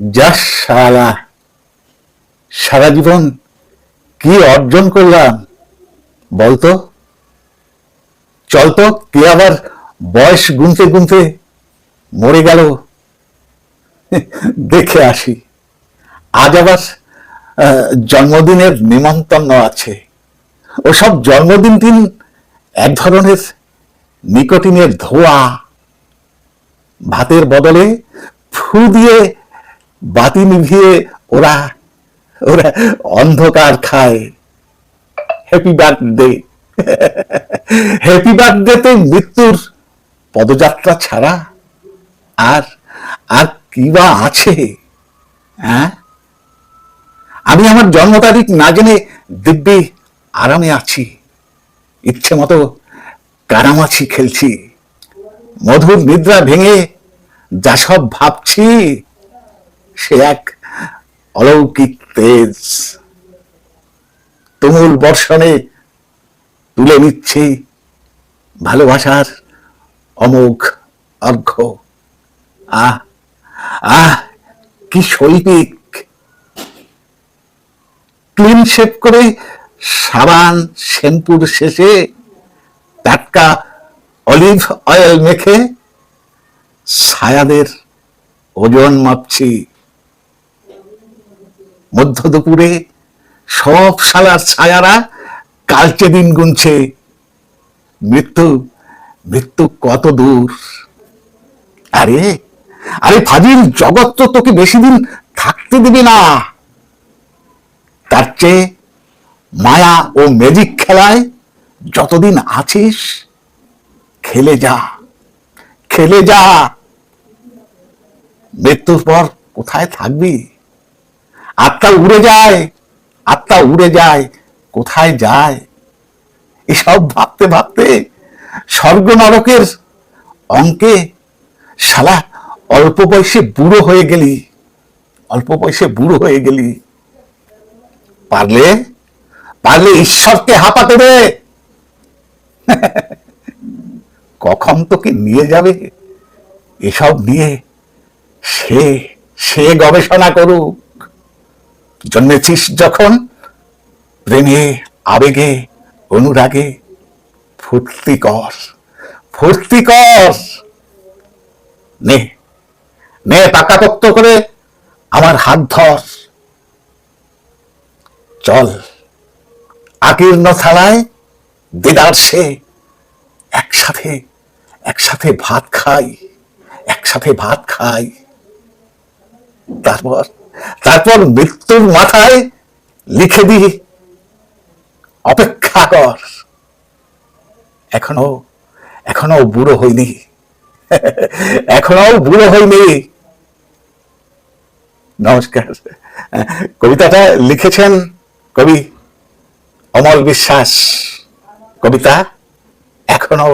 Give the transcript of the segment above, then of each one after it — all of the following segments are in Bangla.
যা সারা সারা জীবন কি অর্জন করলাম? বলতো? চলতো, কে আবার বয়স গুনতে গুনতে মরে গেল? দেখে আসি। আজ আবার জন্মদিনের নিমন্ত্রণ আছে। ওসব জন্মদিন দিন এক ধরনের নিকোটিনের ধোয়া। ভাতের বদলে ফু দিয়ে বাতি নিভিয়ে ওরা ওরা অন্ধকার খায়। হ্যাপি বার্থডে হ্যাপি বার্থডেতে মৃত্যুর পদযাত্রা ছাড়া আর আর কি বা আছে? হ্যাঁ আমি আমার জন্ম তারিখ না জেনে দিব্যি আরামে আছি। ইচ্ছে মতো কারামাছি খেলছি। মধুর নিদ্রা ভেঙে যা সব ভাবছি সে এক অলৌকিক তেজ। তুমুল বর্ষণে তুলে নিচ্ছে ভালোবাসার অমোঘ অর্ঘ্য। আহ আহ, কি শৈল্পিক। ক্লিন শেপ করে সাবান শ্যাম্পুর শেষে টাটকা অলিভ অয়েল মেখে ছায়াদের ওজন মাপছি। মধ্য দুপুরে সব শালার ছায়ারা কালচে দিন গুনছে। মৃত্যু মৃত্যু কত দূর? আরে আরে ফাজিল, জগৎ তো তোকে বেশি দিন থাকতে দিবি না। তার চেয়ে মায়া ও ম্যাজিক খেলায় যতদিন আছিস, খেলে যা খেলে যা। মৃত্যুর পর কোথায় থাকবি? আত্মা উড়ে যায়, আত্মা উড়ে যায়, কোথায় যায়? এসব ভাবতে ভাবতে স্বর্গ নরকের অঙ্কে শালা অল্প বয়সে বুড়ো হয়ে গেলি, অল্প বয়সে বুড়ো হয়ে গেলি। পারলে পারলে ঈশ্বরকে হাঁপাতে দে কখন তোকে নিয়ে যাবে? এসব নিয়ে সে সে গবেষণা করুক। জন্মেছিস যখন, প্রেমে, আবেগে, অনুরাগে ফুর্তি কর ফুর্তি কর নে নে, পাকাপোক্ত করে আমার হাত ধর। চল, আকীর্ণ থালায় দেদার সে একসাথে একসাথে ভাত খাই, একসাথে ভাত খাই। তারপর তারপর মৃত্যুর মাথায় লিখে দি, অপেক্ষা কর। এখনও এখনও বুড়ো হইনি। এখনও বুড়ো হইনি। নমস্কার। কবিতাটা লিখেছেন কবি অমল বিশ্বাস। কবিতা, এখনও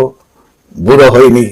বুড়ো হয়নি